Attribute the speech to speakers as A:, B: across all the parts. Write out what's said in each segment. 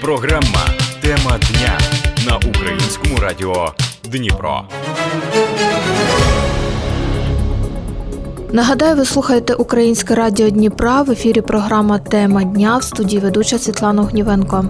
A: Програма Тема дня на українському радіо Дніпро.
B: Нагадаю, ви слухаєте Українське радіо Дніпра в ефірі програма Тема дня в студії ведуча Світлана Огнівенко.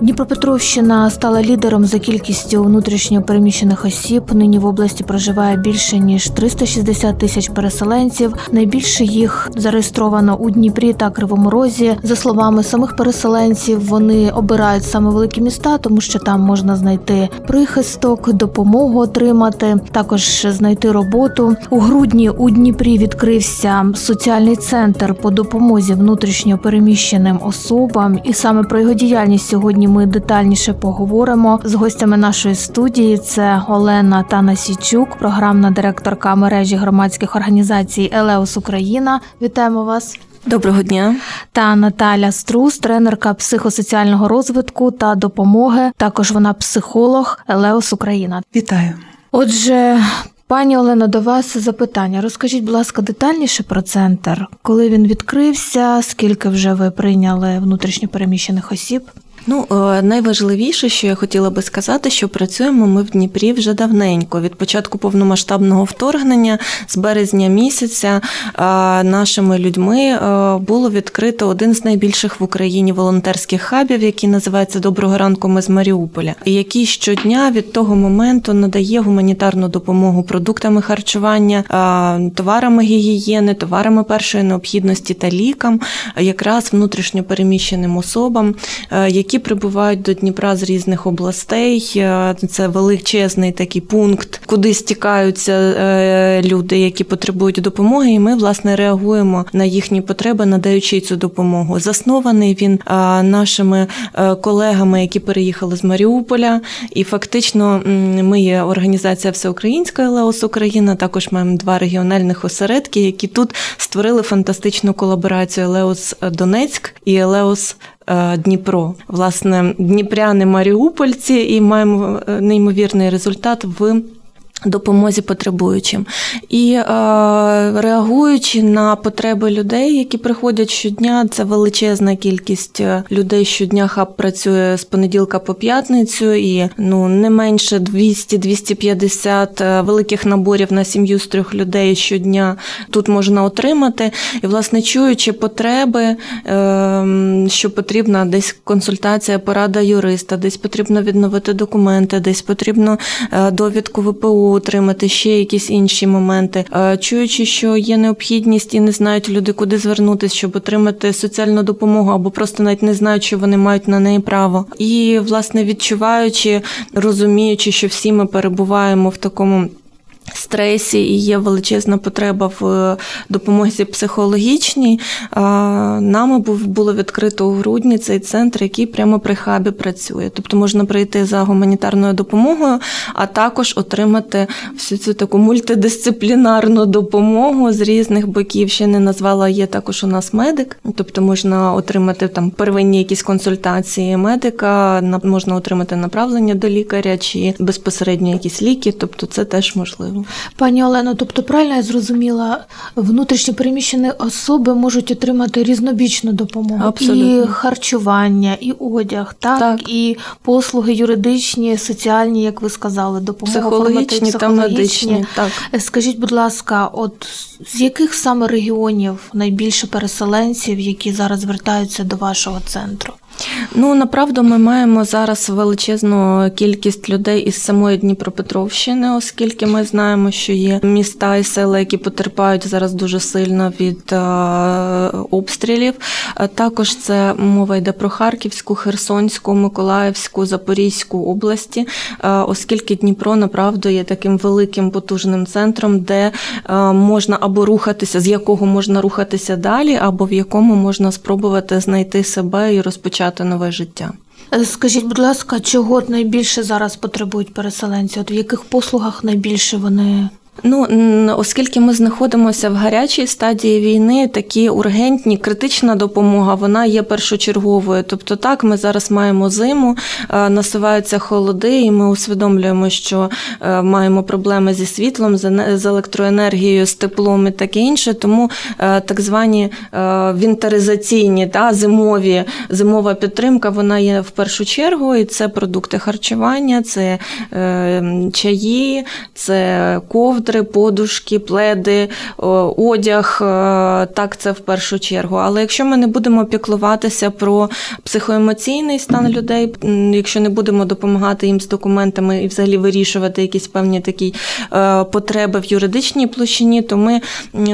B: Дніпропетровщина стала лідером за кількістю внутрішньо переміщених осіб. Нині в області проживає більше ніж 360 тисяч переселенців. Найбільше їх зареєстровано у Дніпрі та Кривому Розі. За словами самих переселенців, вони обирають саме великі міста, тому що там можна знайти прихисток, допомогу отримати, також знайти роботу. У грудні у Дніпрі відкрився соціальний центр по допомозі внутрішньо переміщеним особам, і саме про його діяльність сьогодні ми детальніше поговоримо з гостями нашої студії. Це Олена Танасічук, програмна директорка мережі громадських організацій Елеус Україна. Вітаємо вас.
C: Доброго дня.
B: Та Наталя Струс, тренерка психосоціального розвитку та допомоги. Також вона психолог Елеус Україна.
C: Вітаю.
B: Отже, пані Олено, до вас запитання. Розкажіть, будь ласка, детальніше про центр, коли він відкрився, скільки вже ви прийняли внутрішньо переміщених осіб?
C: Ну, е, найважливіше, що я хотіла би сказати, що працюємо ми в Дніпрі вже давненько. Від початку повномасштабного вторгнення з березня місяця е, нашими людьми е, було відкрито один з найбільших в Україні волонтерських хабів, який називається Доброго ранку. Ми з Маріуполя, і який щодня від того моменту надає гуманітарну допомогу продуктами харчування, товарами гігієни, товарами першої необхідності та лікам, якраз внутрішньо переміщеним особам, які які прибувають до Дніпра з різних областей. Е, це величезний такий пункт, куди стікаються е, люди, які потребують допомоги. І ми власне реагуємо на їхні потреби, надаючи цю допомогу. Заснований він е, нашими колегами, які переїхали з Маріуполя. І фактично ми є організація Всеукраїнська Леос Україна. Також маємо два регіональних осередки, які тут створили фантастичну колаборацію Леос Донецьк і Леос Дніпро, власне, Дніпряни Маріупольці, і маємо е, неймовірний результат в допомозі потребуючим і е, реагуючи на потреби людей, які приходять щодня, це величезна кількість е, людей щодня. Хаб працює з понеділка по п'ятницю, і ну не менше 200-250 е, великих наборів на сім'ю з трьох людей щодня тут можна отримати. І, власне, чуючи потреби, е, що потрібна десь консультація, порада юриста, десь потрібно відновити документи, десь потрібно е, довідку ВПУ отримати ще якісь інші моменти. Чуючи, що є необхідність і не знають люди, куди звернутися, щоб отримати соціальну допомогу, або просто навіть не знають, що вони мають на неї право. І власне відчуваючи, розуміючи, що всі ми перебуваємо в такому стресі і є величезна потреба в е, допомозі психологічній. Нами було відкрито у грудні цей центр, який прямо при хабі працює. Тобто можна прийти за гуманітарною допомогою, а також отримати всю цю таку мультидисциплінарну допомогу з різних боків. Ще не назвала є також у нас медик, тобто можна отримати там первинні якісь консультації медика, можна отримати направлення до лікаря чи безпосередньо якісь ліки, тобто це теж можливо.
B: Пані Олено, тобто правильно я зрозуміла, внутрішньо переміщені особи можуть отримати різнобічну допомогу
C: Абсолютно.
B: і харчування, і одяг, так?
C: так
B: і послуги юридичні, соціальні, як ви сказали, допомога
C: психологічні та медичні. Так
B: скажіть, будь ласка, от з яких саме регіонів найбільше переселенців, які зараз звертаються до вашого центру?
C: Ну направду ми маємо зараз величезну кількість людей із самої Дніпропетровщини, оскільки ми знаємо, що є міста і села, які потерпають зараз дуже сильно від е, обстрілів. Також це мова йде про Харківську, Херсонську, Миколаївську, Запорізьку області, е, оскільки Дніпро направду є таким великим потужним центром, де е, можна або рухатися, з якого можна рухатися далі, або в якому можна спробувати знайти себе і розпочати почати нове життя.
B: Е, скажіть, будь ласка, чого найбільше зараз потребують переселенці? От в яких послугах найбільше вони
C: Ну, оскільки ми знаходимося в гарячій стадії війни, такі ургентні, критична допомога, вона є першочерговою. Тобто, так, ми зараз маємо зиму, е, насуваються холоди, і ми усвідомлюємо, що е, маємо проблеми зі світлом, з електроенергією, з теплом і таке інше. Тому е, так звані вінтеризаційні та зимові зимова підтримка, вона є в першу чергу, і це продукти харчування, це чаї, це ковдри, подушки, пледи, одяг. е, Так, це в першу чергу. Але якщо ми не будемо піклуватися про психоемоційний стан людей, якщо не будемо допомагати їм з документами і взагалі вирішувати якісь певні такі е, потреби в юридичній площині, то ми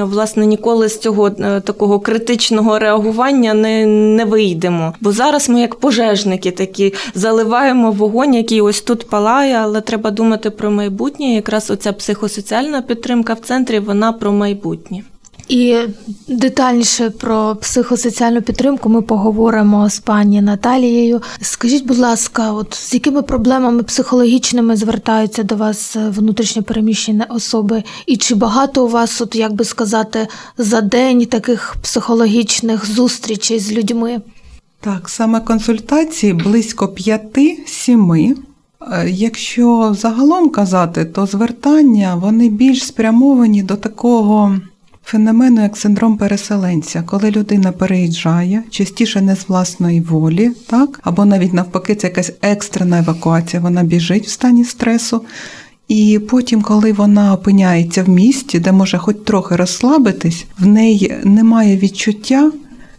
C: власне ніколи з цього е, такого критичного реагування не, не вийдемо. Бо зараз ми, як пожежники, такі заливаємо вогонь, який ось тут палає, але треба думати про майбутнє. Якраз оця психосоціальна підтримка в центрі, вона про майбутнє.
B: І детальніше про психосоціальну підтримку ми поговоримо з пані Наталією. Скажіть, будь ласка, от з якими проблемами психологічними звертаються до вас е, внутрішньо переміщені особи? І чи багато у вас, от як би сказати, за день таких психологічних зустрічей з людьми?
D: Так, саме консультації близько п'яти-сіми. Е, Якщо загалом казати, то звертання вони більш спрямовані до такого феномену, як синдром переселенця, коли людина переїжджає, частіше не з власної волі, так? або навіть навпаки, це якась екстрена евакуація, вона біжить в стані стресу. І потім, коли вона опиняється в місті, де може хоч трохи розслабитись, в неї немає відчуття,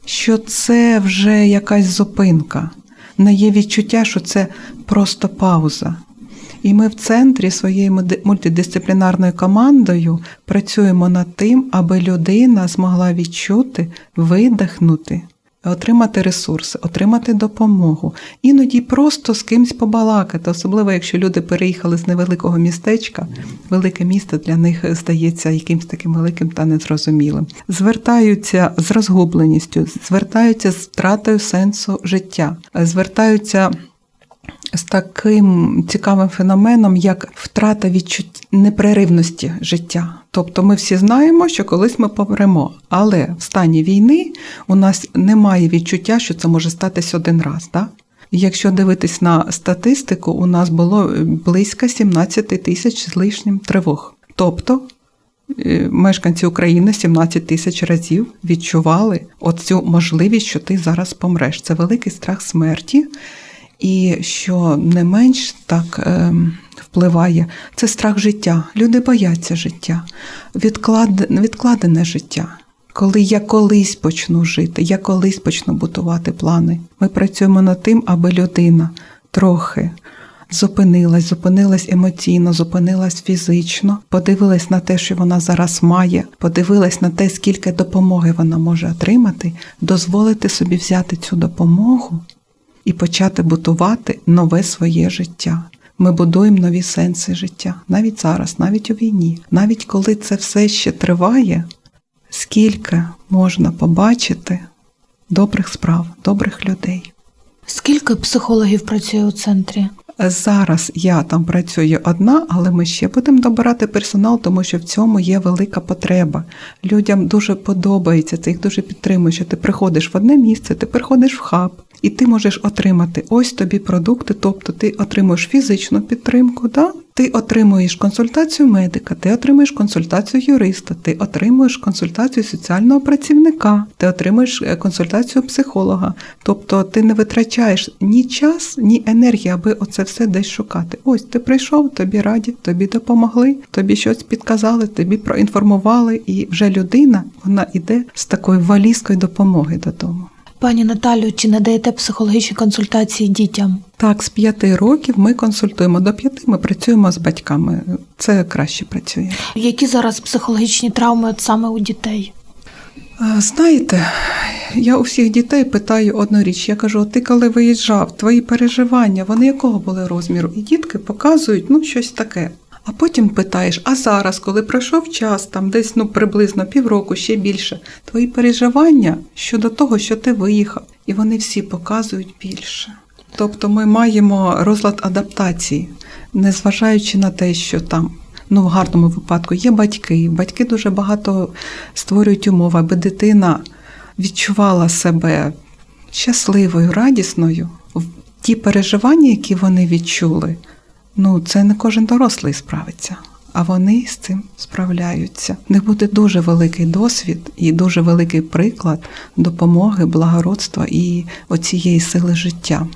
D: що це вже якась зупинка. В неї є відчуття, що це просто пауза. І ми в центрі своєю мультидисциплінарною командою працюємо над тим, аби людина змогла відчути, видихнути, отримати ресурси, отримати допомогу, іноді просто з кимсь побалакати, особливо якщо люди переїхали з невеликого містечка, велике місто для них здається якимсь таким великим та незрозумілим. Звертаються з розгубленістю, звертаються з втратою сенсу життя, звертаються з таким цікавим феноменом, як втрата відчуття непреривності життя. Тобто ми всі знаємо, що колись ми помремо, але в стані війни у нас немає відчуття, що це може статись один раз. Да? Якщо дивитись на статистику, у нас було близько 17 тисяч з лишнім тривог. Тобто е, мешканці України 17 тисяч разів відчували оцю можливість, що ти зараз помреш. Це великий страх смерті. І що не менш так е, впливає, це страх життя. Люди бояться життя, відклад, відкладене життя. Коли я колись почну жити, я колись почну будувати плани. Ми працюємо над тим, аби людина трохи зупинилась, зупинилась емоційно, зупинилась фізично, подивилась на те, що вона зараз має, подивилась на те, скільки допомоги вона може отримати, дозволити собі взяти цю допомогу і почати будувати нове своє життя. Ми будуємо нові сенси життя навіть зараз, навіть у війні, навіть коли це все ще триває, скільки можна побачити добрих справ, добрих людей.
B: Скільки психологів працює у центрі?
D: Зараз я там працюю одна, але ми ще будемо добирати персонал, тому що в цьому є велика потреба. Людям дуже подобається, це їх дуже підтримує, що ти приходиш в одне місце, ти приходиш в хаб, і ти можеш отримати ось тобі продукти, тобто ти отримуєш фізичну підтримку, да? ти отримуєш консультацію медика, ти отримуєш консультацію юриста, ти отримуєш консультацію соціального працівника, ти отримуєш е, консультацію психолога. Тобто ти не витрачаєш ні час, ні енергії, аби оце все десь шукати. Ось ти прийшов, тобі раді, тобі допомогли, тобі щось підказали, тобі проінформували, і вже людина вона йде з такою валізкою допомоги додому.
B: Пані Наталю, чи надаєте психологічні консультації дітям?
D: Так, з п'яти років ми консультуємо. До п'яти ми працюємо з батьками. Це краще працює.
B: Які зараз психологічні травми от саме у дітей?
D: Знаєте, я у всіх дітей питаю одну річ. Я кажу: ти коли виїжджав, твої переживання, вони якого були розміру? І дітки показують ну щось таке. А потім питаєш: а зараз, коли пройшов час, там десь ну приблизно півроку, ще більше, твої переживання щодо того, що ти виїхав, і вони всі показують більше. Тобто ми маємо розлад адаптації, незважаючи на те, що там Ну, в гарному випадку є батьки. Батьки дуже багато створюють умов, аби дитина відчувала себе щасливою, радісною. Ті переживання, які вони відчули, ну це не кожен дорослий справиться, а вони з цим справляються. В них буде дуже великий досвід і дуже великий приклад допомоги, благородства і оцієї сили життя.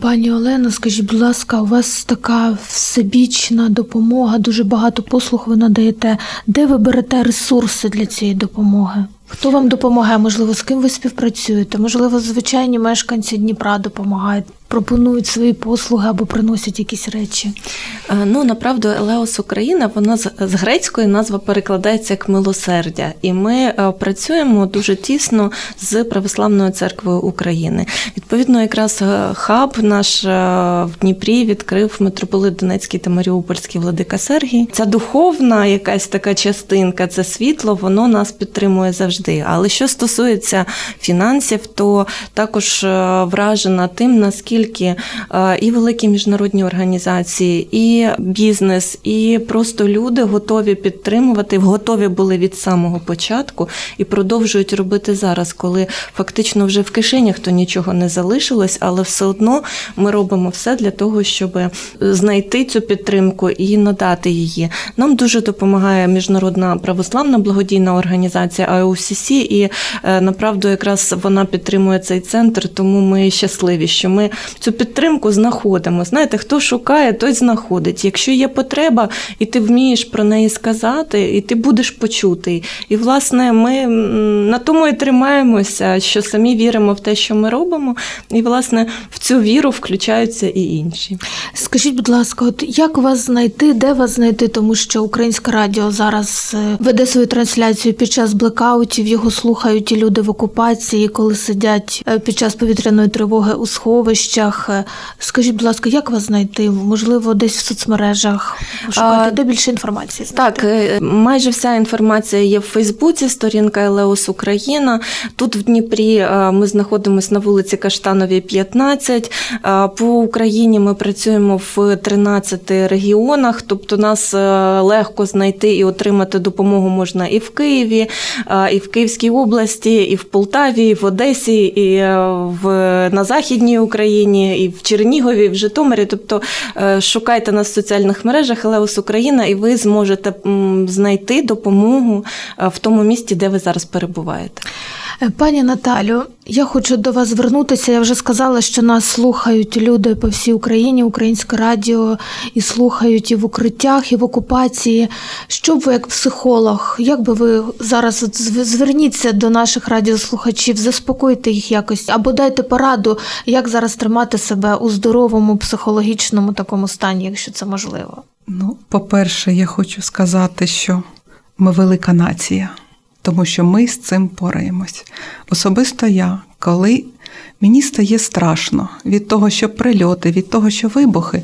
B: Пані Олено, скажіть, будь ласка, у вас така всебічна допомога, дуже багато послуг ви надаєте. Де ви берете ресурси для цієї допомоги? Хто вам допомагає? Можливо, з ким ви співпрацюєте? Можливо, звичайні мешканці Дніпра допомагають, пропонують свої послуги або приносять якісь речі.
C: Е, Ну, направду, Елеос Україна, вона з, грецької назва перекладається як милосердя, і ми е, працюємо дуже тісно з Православною церквою України. Відповідно, якраз е, хаб наш в Дніпрі відкрив митрополит Донецький та Маріупольський владика Сергій. Ця духовна якась така частинка, це світло, воно нас підтримує завжди. Але що стосується фінансів, то також вражена тим, наскільки е, і великі міжнародні організації, і бізнес, і просто люди готові підтримувати, готові були від самого початку і продовжують робити зараз, коли фактично вже в кишенях то нічого не залишилось, але все одно ми робимо все для того, щоб знайти цю підтримку і надати її. Нам дуже допомагає міжнародна православна благодійна організація IOCC, і е, направду якраз вона підтримує цей центр, тому ми щасливі, що ми цю підтримку знаходимо. Знаєте, хто шукає, той знаходить. Якщо є потреба, і ти вмієш про неї сказати, і ти будеш почутий. І власне ми на тому і тримаємося, що самі віримо в те, що ми робимо, і власне в цю віру включаються і інші.
B: Скажіть, будь ласка, от як вас знайти, де вас знайти? Тому що українське радіо зараз е, веде свою трансляцію під час блекаутів. Його слухають і люди в окупації, коли сидять е, під час повітряної тривоги у сховищах. Е, Скажіть, будь ласка, як вас знайти? Можливо, десь в соцмережах шукати,
C: А,
B: де більше інформації? знайти?
C: Так, е, майже вся інформація є в Фейсбуці, сторінка Елеос Україна. Тут в Дніпрі е, ми знаходимося на вулиці Каштановій, 15. Е, По Україні ми працюємо в 13 регіонах, тобто нас легко знайти і отримати допомогу можна і в Києві, і в Київській області, і в Полтаві, і в Одесі, і в, на Західній Україні, і в Чернігові, і в Житомирі. Тобто е, шукайте нас в соціальних мережах Елеус Україна, і ви зможете знайти допомогу е, в тому місті, де ви зараз перебуваєте.
B: Пані Наталю, я хочу до вас звернутися. Я вже сказала, що нас слухають люди по всій Україні, українське радіо, і слухають і в укриттях, і в окупації. Що б ви, як психолог, як би ви зараз от зверніться до наших радіослухачів, заспокойте їх якось або дайте пораду, як зараз тримати себе у здоровому психологічному такому стані, якщо це можливо.
D: Ну, по-перше, я хочу сказати, що ми велика нація, тому що ми з цим пораємось. Особисто я, коли мені стає страшно від того, що прильоти, від того, що вибухи,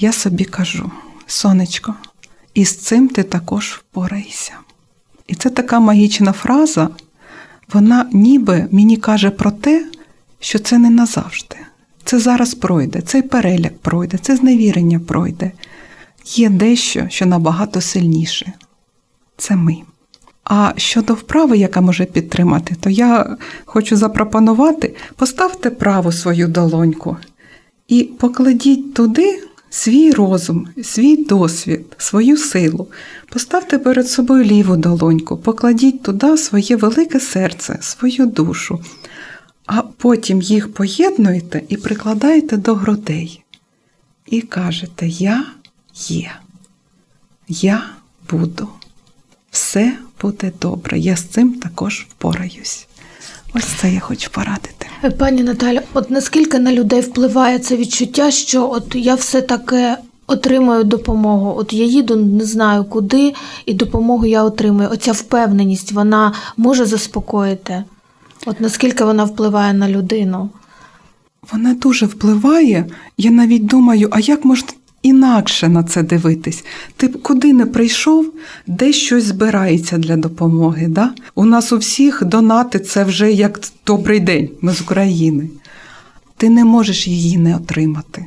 D: я собі кажу: сонечко, і з цим ти також впорайся. І це така магічна фраза, вона ніби мені каже про те, що це не назавжди. Це зараз пройде, цей переляк пройде, це зневірення пройде. Є дещо, що набагато сильніше. Це ми. А щодо вправи, яка може підтримати, то я хочу запропонувати: поставте праву свою долоньку і покладіть туди свій розум, свій досвід, свою силу. Поставте перед собою ліву долоньку, покладіть туди своє велике серце, свою душу, а потім їх поєднуєте і прикладаєте до грудей. І кажете: Я є, я буду. Все буде добре. Я з цим також впораюсь. Ось це я хочу порадити.
B: Пані Наталя, от наскільки на людей впливає це відчуття, що от я все таки отримаю допомогу. От я їду, не знаю куди, і допомогу я отримую. Оця впевненість вона може заспокоїти. От наскільки вона впливає на людину?
D: Вона дуже впливає. Я навіть думаю, а як можна інакше на це дивитись? Ти куди не прийшов, де щось збирається для допомоги. Да? У нас у всіх донати це вже як добрий день, ми з України. Ти не можеш її не отримати.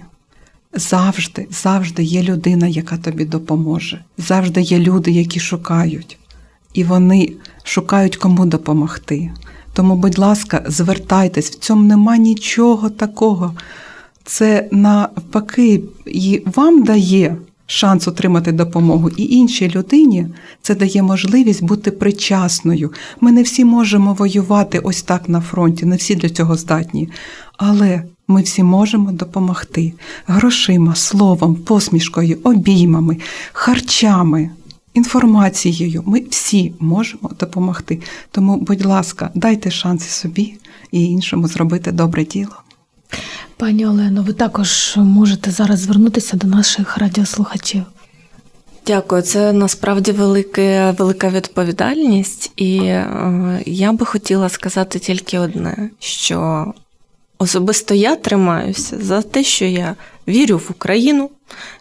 D: завжди, завжди є людина, яка тобі допоможе. Завжди є люди, які шукають. І вони шукають кому допомогти. Тому, будь ласка, звертайтесь, в цьому нема нічого такого. Це навпаки і вам дає шанс отримати допомогу, і іншій людині це дає можливість бути причасною. Ми не всі можемо воювати ось так на фронті, не всі для цього здатні. Але ми всі можемо допомогти грошима, словом, посмішкою, обіймами, харчами. Інформацією ми всі можемо допомогти. Тому, будь ласка, дайте шанс собі і іншому зробити добре діло.
B: Пані Олено, ви також можете зараз звернутися до наших радіослухачів.
C: Дякую, це насправді велике, велика відповідальність, і е, я би хотіла сказати тільки одне: що особисто я тримаюся за те, що я вірю в Україну,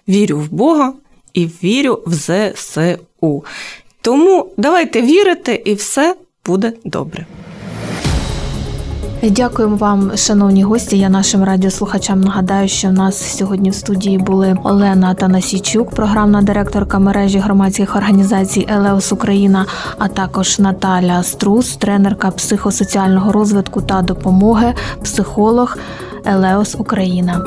C: вірю в Бога і вірю в ЗСУ. Тому давайте вірити, і все буде добре.
B: Дякуємо вам, шановні гості. Я нашим радіослухачам нагадаю, що в нас сьогодні в студії були Олена Танасійчук, програмна директорка мережі громадських організацій Елеос Україна, а також Наталя Струс, тренерка психосоціального розвитку та допомоги, психолог Елеос Україна.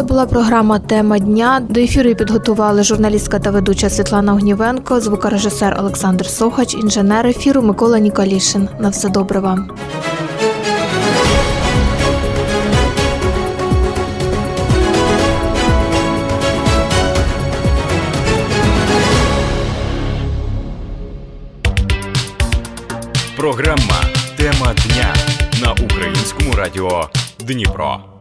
B: Це була програма Тема дня. До ефіру підготували журналістка та ведуча Світлана Огнівенко, звукорежисер Олександр Сохач, інженер ефіру Микола Ніколішин. На все добре вам.
A: Програма Тема дня на українському радіо Дніпро.